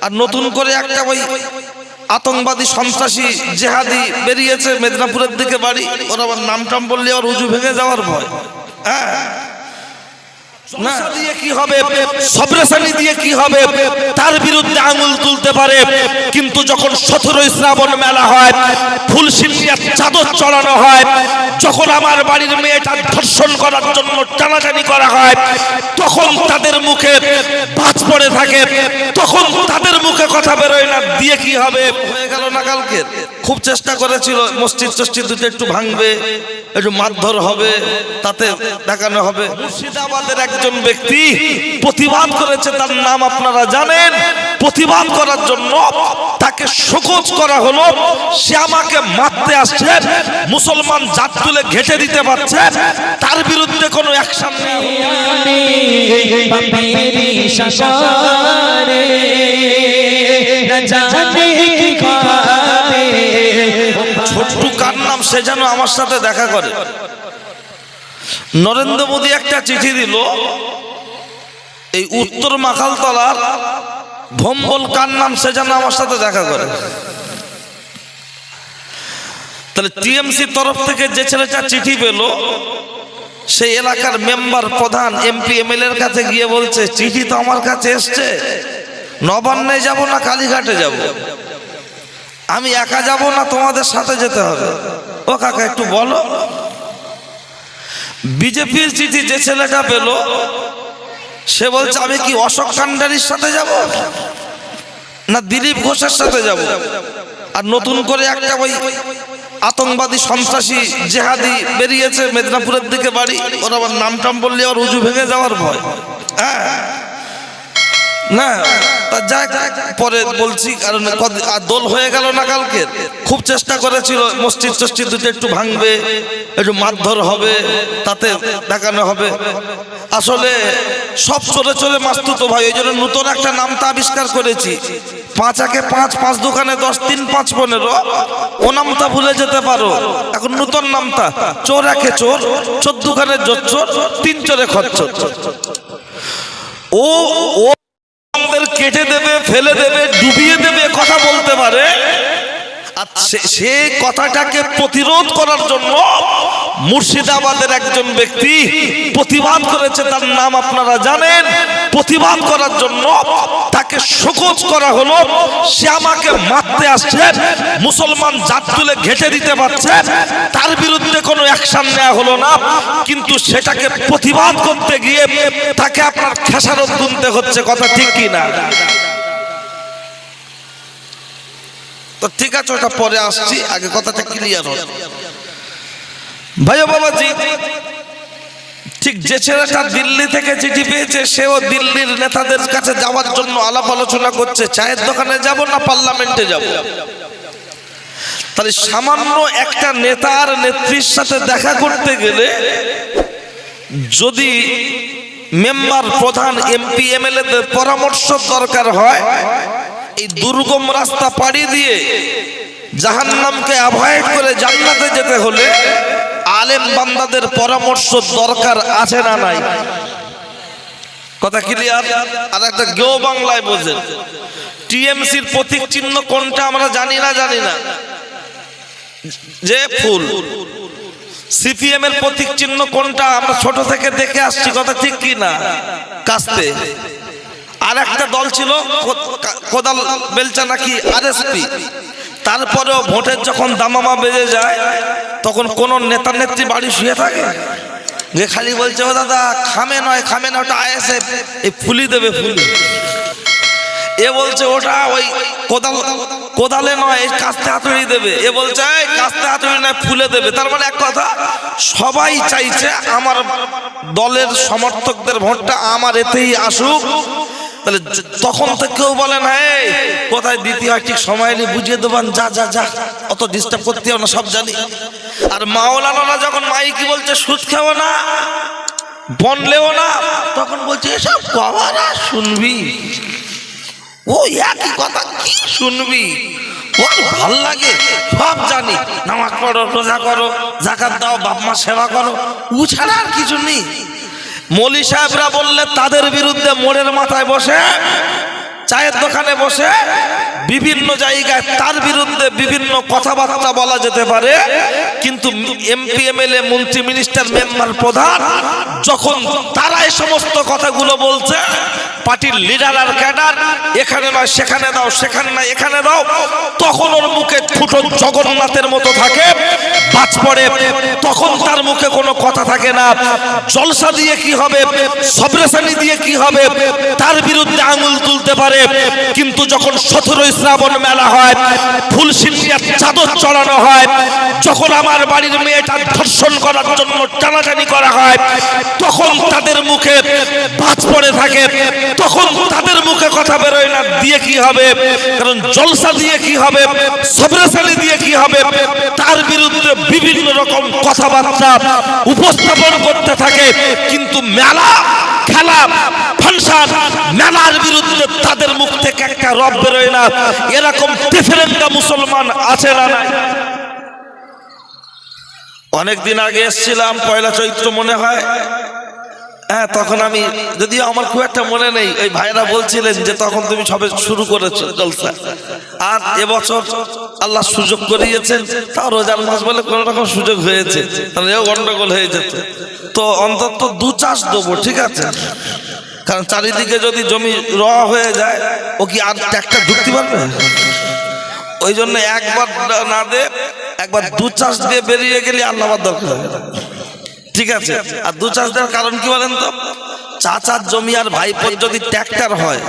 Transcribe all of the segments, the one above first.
আর নতুন করে একটা ওই আতঙ্কবাদী সন্ত্রাসী জেহাদি বেরিয়েছে মেদিনীপুরের দিকে বাড়ি। ওরা আবার নাম টাম বললে আর উজু ভেঙে যাওয়ার ভয়। হ্যাঁ। না। দিয়ে কি হবে? সবরেশানি দিয়ে কি হবে? তার বিরুদ্ধে আঙুল তুলতে পারে। কিন্তু যখন সতেরোই শ্রাবণ মেলা হয় ফুল সিন্ডিয়ার চাদর চড়ানো হয় যখন আমার বাড়ির মেয়েটা ধর্ষণ করার জন্য টানাটানি করা হয় তখন তাদের মুখে বাজ পড়ে থাকে। তখন তাদের মুখে কথা বেরোয় না। দিয়ে কি হবে? হয়ে গেল না কালকে খুব চেষ্টা করেছিল মসজিদ টসজিদ দুটো একটু ভাঙবে একটু মারধর হবে তাতে দেখানো হবে মুর্শিদাবাদের একজন ব্যক্তি প্রতিবাদ করেছে তার নাম আপনারা জানেন প্রতিবাদ করার জন্য তাকে শোকজ করা হলো সে আমাকে মারতে আসছে মুসলমান জাত তুলে ঘেটে দিতে পারছে তার বিরুদ্ধে কোনো অ্যাকশন নেই সে যেন আমার সাথে দেখা করে। নরেন্দ্র মোদী একটা চিঠি দিল, এই উত্তর মাখালতলার ভম্বল কার নাম সে যেন আমার সাথে দেখা করে। তাহলে টিএমসি তরফ থেকে যে ছেলেটা চিঠি পেল সেই এলাকার মেম্বার, প্রধান, এমপি এমএলএ এর কাছে গিয়ে বলছে, চিঠি তো আমার কাছে এসছে। নবান্নে যাব না কালীঘাটে যাব? আমি একা যাব না, তোমাদের সাথে যেতে হবে। ও কাকা, একটু বলো। বিজেপির চিঠি যে ছেলেটা পেল, সে বলছে, আমি কি অশোক কান্ডারির সাথে যাব? না দিলীপ ঘোষের সাথে যাব? আর নতুন করে একটা ওই আতঙ্কবাদী সন্ত্রাসী জেহাদি বেরিয়েছে মেদিনীপুরের দিকে বাড়ি। ওর আবার নাম টাম বললে আর উজু ভেঙে যাওয়ার ভয়। হ্যাঁ। না, তা যাক, পরে বলছি, কারণ আর দোল হয়ে গেল না কালকে খুব চেষ্টা করেছিল, মসজিদ টসজিদ একটু ভাঙবে, একটু মারধর হবে, তাতে দেখানো হবে। আসলে সব চলে চলে মাস্তু তো ভাই ওই জন্য নতুন একটা নামটা আবিষ্কার করেছি। পাঁচ একে পাঁচ পাঁচ দোকানে দশ, তিন, পাঁচ, পনেরো। ও নামটা ভুলে যেতে পারো। এখন নতুন নামটা চোর একে চোর চোর দোকানে জোর চোর, তিন চোরে খচ্চর। ও ও কেটে দেবে, ফেলে দেবে, ডুবিয়ে দেবে, কথা বলতে পারে। আর সে- কথাটাকে প্রতিরোধ করার জন্য মুর্শিদাবাদের একজন ব্যক্তি প্রতিবাদ করেছে, তার নাম আপনারা জানেন। প্রতিবাদ করার জন্য তাকে শোকজ করা হলো। সে আমাকে মারতে আসছে, মুসলমান জাত তুলে ঘেটে দিতে পারছে। তার বিরুদ্ধে কোনো অ্যাকশন নেওয়া হলো না। কিন্তু সেটাকে প্রতিবাদ করতে গিয়ে তাকে আপনার খেসারত গুনতে হচ্ছে, কথা ঠিক কি না? তো ঠিক আছে, ওটা পরে আসছি, আগে কথাটা ক্লিয়ার হোক ভাই ও বাবাজি, ঠিক যে ছেলেটা দিল্লি থেকে চিঠি পেয়েছে, সেও দিল্লির নেতাদের কাছে যাওয়ার জন্য আলাপ আলোচনা করছে, চায়ের দোকানে যাব না পার্লামেন্টে যাব? তাহলে সামান্য একটা নেতার নেত্রীর সাথে দেখা করতে গেলে, যদি মেম্বার, প্রধান, এমপি এমএলএ দের পরামর্শ দরকার হয়, এই দুর্গম রাস্তা পাড়ি দিয়ে জাহান্নামকে অ্যাভয়েড করে জান্নাতে যেতে হলে আলেম বান্দাদের পরামর্শ দরকার আছে না নাই? কথা ক্লিয়ার আর একটা গেও বাংলায় বোঝেন টিএমসির প্রতীক চিহ্ন কোনটা আমরা জানি না জানি না। যে ফুল সিপিএম এর প্রতীক চিহ্ন কোনটা আমরা ছোট থেকে দেখে আসছি, কথা ঠিক কি না? কাস্তে। আর একটা দল ছিল কোদাল বেলচা নাকি আরএসপি? তারপরেও ভোটের যখন দামামা বেজে যায়, তখন কোন নেতা নেত্রী বাড়ি শুয়ে থাকে। যে খালি বলছে, ও দাদা, খামে নয়, খামে না ওটা আইএসএফ এই ফুলি দেবে ফুলি। এ বলছে, ওটা ওই কোদাল, কোদালে নয়, এই কাস্তে হাতুড়ি দেবে। এ বলছে, এই কাস্তে হাতুড়ি নয়, ফুলে দেবে। তার মানে এক কথা, সবাই চাইছে আমার দলের সমর্থকদের ভোটটা আমার এতেই আসুক। তাহলে তখন তো কেউ বলে না কোথায় দিতে হয় ঠিক সময় নিয়ে বুঝিয়ে দেবেন যা যা যা, অত ডিস্টার্ব করতে হবে না, সব জানি। আর মাওলানারা যখন মাইকি বলছে, সুদ খাব না বনলেও না, তখন বলছে, এসব কবারা শুনবি। ও একই কথা, কি শুনবি? ভালো লাগে, সব জানি। নামাজ পড়ো, রোজা করো জাকাত দাও বাপ মা সেবা করো, ও ছাড়া আর কিছু নেই। মলি সাহেবরা বললে, তাদের বিরুদ্ধে মোড়ের মাথায় বসে, চায়ের দোকানে বসে, বিভিন্ন জায়গায় তার বিরুদ্ধে বিভিন্ন কথাবার্তা বলা যেতে পারে। কিন্তু এমপি, এমএলএ, মন্ত্রী, মিনিস্টার, মেম্বার, প্রধান, যখন তারা এই সমস্ত কথাগুলো বলছে পার্টির লিডার আর ক্যাডার এখানে নয়, সেখানে দাও, সেখানে নয় এখানে দাও। তখন ওর মুখে ফুটো জগন্নাথের মতো থাকে। বাজ পড়ে, তখন তার মুখে কোনো কথা থাকে না। জলসা দিয়ে কি হবে সবরেশানি দিয়ে কি হবে, তার বিরুদ্ধে আঙুল তুলতে পারে। কিন্তু যখন সতেরোই শ্রাবণ মেলা হয়, ফুল সিন্ডিয়ার চাদর চড়ানো হয়, যখন আমার বাড়ির মেয়েটা ধর্ষণ করার জন্য টানাটানি করা হয়, তখন তাদের মুখে বাজ পড়ে থাকে। তখন তাদের মুখে কথা বেরোয় না, দিয়ে কি হবে? কারণ জলসা দিয়ে কি হবে? সবরেশানি দিয়ে কি হবে? তার বিরুদ্ধে বিভিন্ন রকম কথাবার্তা উপস্থাপন করতে থাকে। কিন্তু মেলা, খেলা, ফাংশন, মেলার বিরুদ্ধে তাদের মুখ থেকে একটা রব বেরোয় না। এরকম ডিফারেন্ট মুসলমান আছে না অনেকদিন আগে এসেছিলাম, পয়লা চৈত্র মনে হয়। হ্যাঁ তখন আমি যদিও আমার খুব একটা মনে নেই, ওই ভাইরা বলছিলেন যে তখন তুমি সবে শুরু করেছ জলসা। আর এবছর আল্লাহ সুযোগ করিয়েছেন, তাও রোজার মাস বলে কোনো রকম সুযোগ হয়েছে, তাহলে গন্ডগোল হয়ে যেত। তো অন্তত দু চাষ দেবো, ঠিক আছে? কারণ চারিদিকে যদি জমি র হয়ে যায়, ও কি আর একটা ঢুকতে পারবে? ওই জন্য একবার না দে, একবার দু চাষ দিয়ে বেরিয়ে গেলে আল্লাহ দরকার। ঠিক আছে। আর দু চাষ দেওয়ার কারণ কি বলেন তো? চাচার জমি আর ভাইপোর যদি ট্র্যাক্টর হয়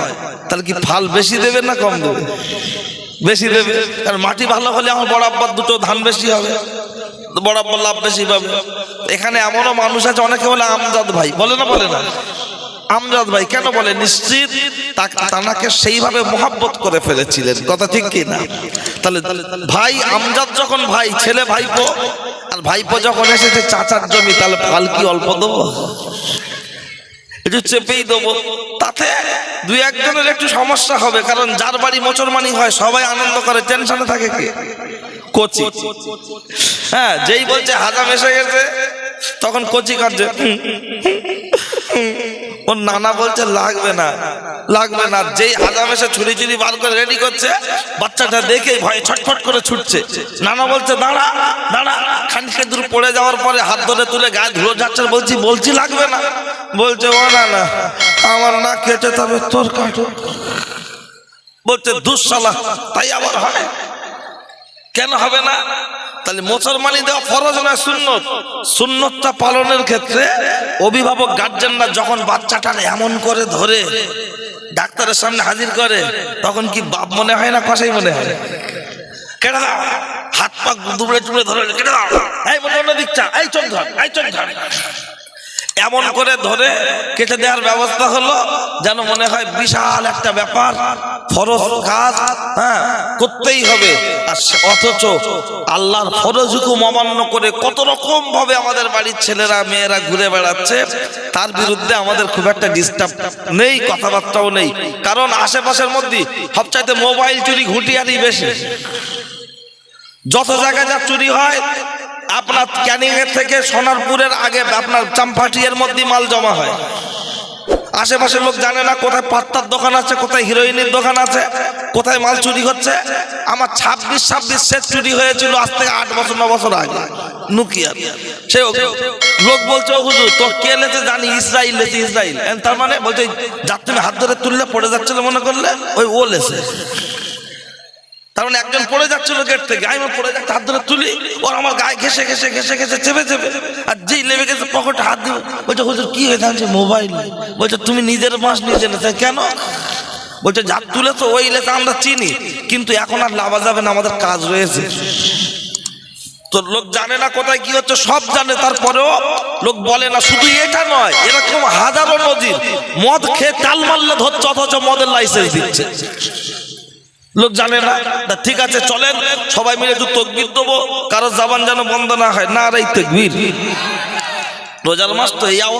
তাহলে কি ফাল বেশি দেবে না কম দেবে? বেশি দেবে। কারণ মাটি ভালো হলে আমার বড় আব্বার দুটো ধান বেশি হবে। বড় আব্বার লাভ বেশি পাবে। এখানে এমনও মানুষ আছে অনেকে বলে আমজাদ ভাই। বলে না বলে না। আমজাদ ভাই কেন বলে? নিশ্চিত তা- তানাকে সেইভাবে মোহাব্বত করে ফেলেছিলেন। কথা ঠিক কি না? তাহলে ভাই আমজাদ যখন ভাই ছেলে ভাইপো আর ভাইপো যখন এসেছে চাচার জমি, তাহলে ফাল কি অল্প দেবো? একটু চেপেই দেবো। তাতে দুই একজনের একটু সমস্যা হবে, কারণ যার বাড়ি মোচরমানি হয়, সবাই আনন্দ করে। টেনশনে থাকে কে? কচি। হ্যাঁ যেই বলছে হাজাম এসে গেছে, তখন কচি কাটছে ওর নানা বলছে, লাগবে না লাগবে না। যেই হাজাম এসে ছুরি ছুরি বার করে রেডি করছে, বাচ্চাটা দেখে ভয়ে ছটফট করে ছুটছে। নানা বলছে, দাঁড়া দাঁড়া। খানিকে দূর পড়ে যাওয়ার পরে হাত ধরে তুলে গায়ে ধুলো যাচ্ছে বলছি বলছি লাগবে না। বলছে, ও না না, আমার না কেটে তবে তোর কাটো বলছে, দুঃসালা, তাই আবার হয়? কেন হবে না? তাহলে মুসলমানি দেওয়া ফরজ না সুন্নত? সুন্নতটা পালনের ক্ষেত্রে অভিভাবক গার্জেনরা যখন বাচ্চাটার এমন করে ধরে, ডাক্তারের সামনে হাজির করে, তখন কি বাপ মনে হয় না কষাই মনে হয়? কেটে দাও, হাত পা দুবড়ে টুবড়ে ধরে কেটে দাও। এই মনে অন্য এই ধর এই ধর। এমন করে ধরে কেটে দেওয়ার ব্যবস্থা হলো যেন মনে হয় বিশাল একটা ব্যাপার। ফরজ কাজ হ্যাঁ করতেই হবে। আর অথচ আল্লাহর ফরজ হুকুম অমান্য করে কত রকম ভাবে আমাদের বাড়ির ছেলেরা মেয়েরা ঘুরে বেড়াচ্ছে। তার বিরুদ্ধে আমাদের খুব একটা ডিস্টার্ব নেই কথাবার্তাও নেই। কারণ আশেপাশের মধ্যে সবচাইতে মোবাইল চুরি ঘুটিয়ারি বেশি। যত জায়গায় যা চুরি হয় আপনার ক্যানিং এর থেকে সোনারপুরের আগে আপনার চাম্পাটিয়ার মধ্যে মাল জমা হয়। আশেপাশের লোক জানে না কোথায় পাত্তার দোকান আছে, কোথায় হিরোইনের দোকান আছে, কোথায় মাল চুরি হচ্ছে। আমার ছাব্বিশ ছাব্বিশ সেট চুরি হয়েছিল আজ থেকে আট বছর, ন বছর আগে, নুকিয়ার। সে লোক বলছে হুজুর তো কে লেছে জানি ইসরায়েল লেছে, ইসরাইল। এন তার মানে বলছে যার তুমি হাত ধরে তুললে পড়ে যাচ্ছিল মনে করলে? ওই ও লেছে। তার মানে একজন পড়ে যাচ্ছিল গেট থেকে, আমি পড়ে যাচ্ছে, হাত ধরে তুলি, ওর আমার গায়ে ঘেসে ঘেসে ঘেসে ঘেসে চেপে চেপে, আর যেই লেবে গেছে পকেটে হাত দিব বলছে, হুজুর, কি হয়েছে? আমি মোবাইল। বলছে, তুমি নিজের মাস নিজে নেছে কেন? বলছে যার তুলে তো ওই লেখা আমরা চিনি, কিন্তু এখন আর লাভা যাবে না, আমাদের কাজ রয়েছে। তো লোক জানে না কোথায় কি হচ্ছে, সব জানে, তারপরেও লোক বলে না, শুধু এটা নয়, এরকম হাজারো নজির, মদ খেয়ে তাল মারলে ধরছে, অথচ মদের লাইসেন্স দিচ্ছে। লোক জানে না ঠিক আছে, চলেন, সবাই মিলে একটু তকবির দেবো। কারও জাবান যেন বন্ধ না হয়, না রে তকবির। রোজার মাস তো এই